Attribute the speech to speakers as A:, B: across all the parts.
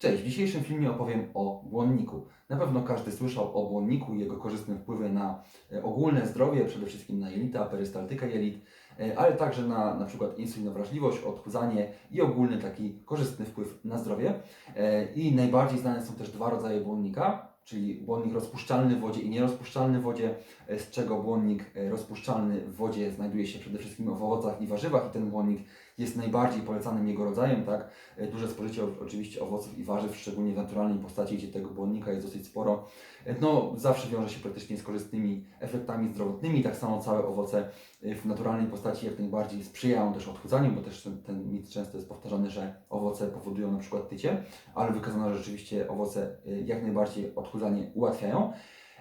A: Cześć, w dzisiejszym filmie opowiem o błonniku. Na pewno każdy słyszał o błonniku i jego korzystnym wpływie na e, ogólne zdrowie, przede wszystkim na jelita, perystaltykę jelit, e, ale także na na przykład insulinowrażliwość, odchudzanie i ogólny taki korzystny wpływ na zdrowie. E, I najbardziej znane są też dwa rodzaje błonnika, czyli błonnik rozpuszczalny w wodzie i nierozpuszczalny w wodzie, z czego błonnik rozpuszczalny w wodzie znajduje się przede wszystkim w owocach i warzywach i ten błonnik jest najbardziej polecanym jego rodzajem, tak? E, Duże spożycie oczywiście owoców i warzyw, szczególnie w naturalnej postaci, gdzie tego błonnika jest dosyć sporo. E, No, zawsze wiąże się praktycznie z korzystnymi efektami zdrowotnymi. Tak samo całe owoce e, w naturalnej postaci jak najbardziej sprzyjają też odchudzaniu, bo też ten, ten mit często jest powtarzany, że owoce powodują na przykład tycie, ale wykazano, że rzeczywiście owoce jak najbardziej odchudzanie ułatwiają.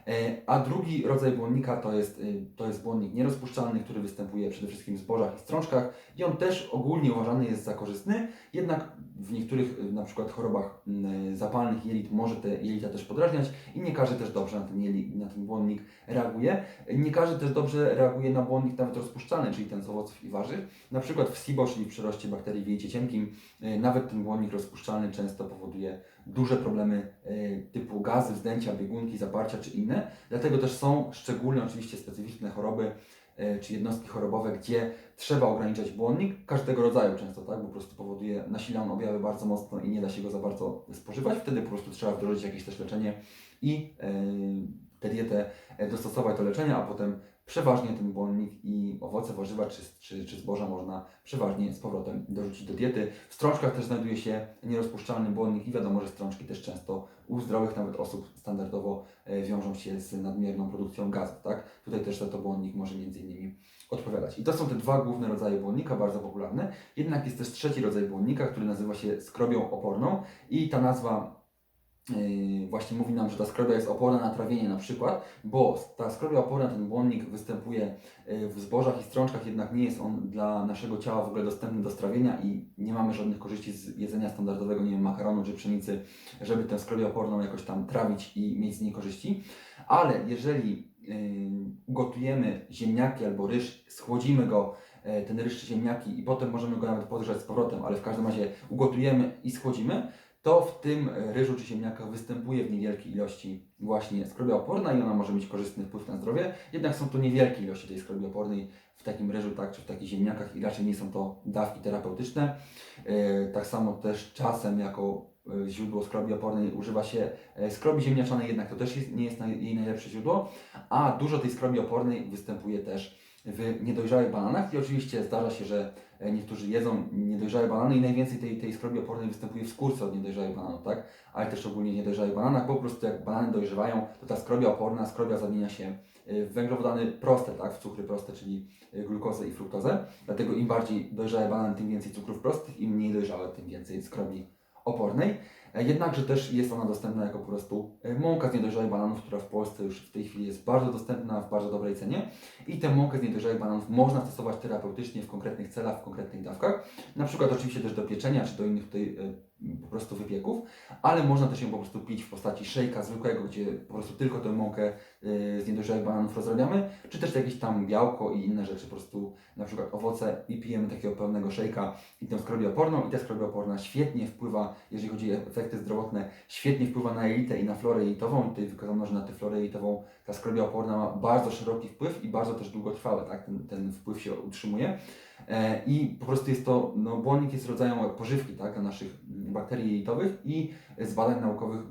A: E, A drugi rodzaj błonnika to jest, y, to jest błonnik nierozpuszczalny, który występuje przede wszystkim w zbożach i strączkach i on też ogólnie uważany jest za korzystny, jednak w niektórych y, na przykład chorobach zapalnych jelit może te jelita też podrażniać i nie każdy też dobrze na ten, jeli, na ten błonnik reaguje. Nie każdy też dobrze reaguje na błonnik nawet rozpuszczalny, czyli ten z owoców i warzyw. Na przykład w SIBO, czyli w przeroście bakterii w jelicie cienkim, nawet ten błonnik rozpuszczalny często powoduje duże problemy y, typu gazy, wzdęcia, biegunki, zaparcia czy inne. Dlatego też są szczególne, oczywiście specyficzne choroby e, czy jednostki chorobowe, gdzie trzeba ograniczać błonnik każdego rodzaju często, tak? Bo po prostu powoduje, nasila objawy bardzo mocno i nie da się go za bardzo spożywać. Wtedy po prostu trzeba wdrożyć jakieś też leczenie i e, tę dietę e, dostosować do leczenia, a potem przeważnie ten błonnik i owoce, warzywa czy, czy, czy zboża można przeważnie z powrotem dorzucić do diety. W strączkach też znajduje się nierozpuszczalny błonnik i wiadomo, że strączki też często u zdrowych nawet osób standardowo e, wiążą się z nadmierną produkcją gazów, tak? Tutaj też to błonnik może między innymi odpowiadać. I to są te dwa główne rodzaje błonnika, bardzo popularne. Jednak jest też trzeci rodzaj błonnika, który nazywa się skrobią oporną i ta nazwa właśnie mówi nam, że ta skrobia jest oporna na trawienie na przykład, bo ta skrobia oporna, ten błonnik występuje yy, w zbożach i strączkach, jednak nie jest on dla naszego ciała w ogóle dostępny do strawienia i nie mamy żadnych korzyści z jedzenia standardowego, nie wiem, makaronu czy pszenicy, żeby tę skrobię oporną jakoś tam trawić i mieć z niej korzyści. Ale jeżeli yy, ugotujemy ziemniaki albo ryż, schłodzimy go, ten ryż czy ziemniaki i potem możemy go nawet podgrzać z powrotem, ale w każdym razie ugotujemy i schłodzimy, to w tym e, ryżu czy ziemniakach występuje w niewielkiej ilości właśnie skrobia oporna i ona może mieć korzystny wpływ na zdrowie, jednak są to niewielkie ilości tej skrobi opornej w takim ryżu, tak, czy w takich ziemniakach i raczej nie są to dawki terapeutyczne. E, Tak samo też czasem jako e, źródło skrobi opornej używa się skrobi ziemniaczanej, jednak to też nie jest jej najlepsze źródło, a dużo tej skrobi opornej występuje też w niedojrzałych bananach i oczywiście zdarza się, że e, niektórzy jedzą niedojrzałe banany i najwięcej tej, tej skrobi opornej występuje w skórce od niedojrzałych bananów, tak? Ale też ogólnie niedojrzałych bananach, bo po prostu jak banany dojrzewają, to ta skrobia oporna, skrobia zamienia się e, w węglowodany proste, tak? W cukry proste, czyli e, glukozę i fruktozę. Dlatego im bardziej dojrzały banan, tym więcej cukrów prostych, im mniej dojrzałe, tym więcej skrobi opornej. E, Jednakże też jest ona dostępna jako po prostu e, mąka z niedojrzałych bananów, która w Polsce już w tej chwili jest bardzo dostępna, w bardzo dobrej cenie. I tę mąkę z niedojrzałych bananów można stosować terapeutycznie w konkretnych celach, w konkretnych dawkach. Na przykład oczywiście też do pieczenia, czy do innych tutaj e, po prostu wypieków, ale można też ją po prostu pić w postaci szejka zwykłego, gdzie po prostu tylko tę mąkę z niedojrzałych bananów rozrabiamy, czy też jakieś tam białko i inne rzeczy, po prostu na przykład owoce i pijemy takiego pełnego szejka i tę skrobię oporną i ta skrobia oporna świetnie wpływa, jeżeli chodzi o efekty zdrowotne, świetnie wpływa na jelitę i na florę jelitową tutaj wykazano, że na tę florę jelitową ta skrobia oporna ma bardzo szeroki wpływ i bardzo też długotrwały, tak, ten, ten wpływ się utrzymuje. E, I po prostu jest to, no błonnik jest rodzajem pożywki, tak, naszych bakterii jelitowych i z badań naukowych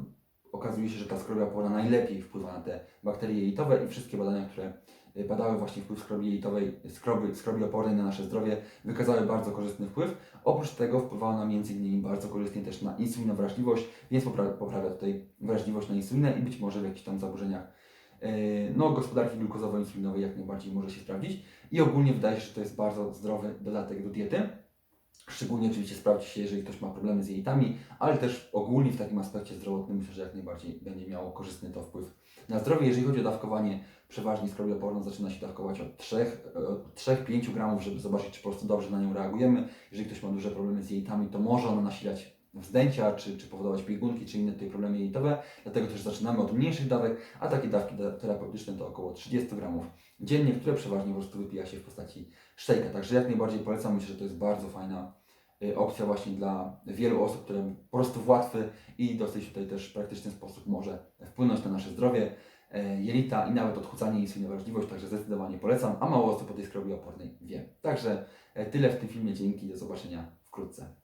A: okazuje się, że ta skrobia oporna najlepiej wpływa na te bakterie jelitowe i wszystkie badania, które badały właśnie wpływ skrobi jelitowej, skroby, skrobi opornej na nasze zdrowie, wykazały bardzo korzystny wpływ. Oprócz tego wpływa ona między innymi bardzo korzystnie też na insulinowrażliwość, więc poprawia, poprawia tutaj wrażliwość na insulinę i być może w jakichś tam zaburzeniach e, no, gospodarki glukozowo-insulinowej jak najbardziej może się sprawdzić. I ogólnie wydaje się, że to jest bardzo zdrowy dodatek do diety. Szczególnie oczywiście sprawdzi się, jeżeli ktoś ma problemy z jelitami, ale też ogólnie w takim aspekcie zdrowotnym myślę, że jak najbardziej będzie miało korzystny to wpływ na zdrowie. Jeżeli chodzi o dawkowanie, przeważnie skrobię oporną zaczyna się dawkować od 3, od 3-5 gramów, żeby zobaczyć, czy po prostu dobrze na nią reagujemy. Jeżeli ktoś ma duże problemy z jelitami, to może ona nasilać wzdęcia, czy, czy powodować biegunki, czy inne tutaj problemy jelitowe. Dlatego też zaczynamy od mniejszych dawek, a takie dawki da- terapeutyczne to około 30 gramów dziennie, które przeważnie po prostu wypija się w postaci szejka. Także jak najbardziej polecam, myślę, że to jest bardzo fajna y, opcja właśnie dla wielu osób, które po prostu w łatwy i dosyć tutaj też praktyczny sposób może wpłynąć na nasze zdrowie, jelita i nawet odchudzanie i insulinowrażliwość, także zdecydowanie polecam, a mało osób o tej skrobie opornej wie. Także e, tyle w tym filmie, dzięki, do zobaczenia wkrótce.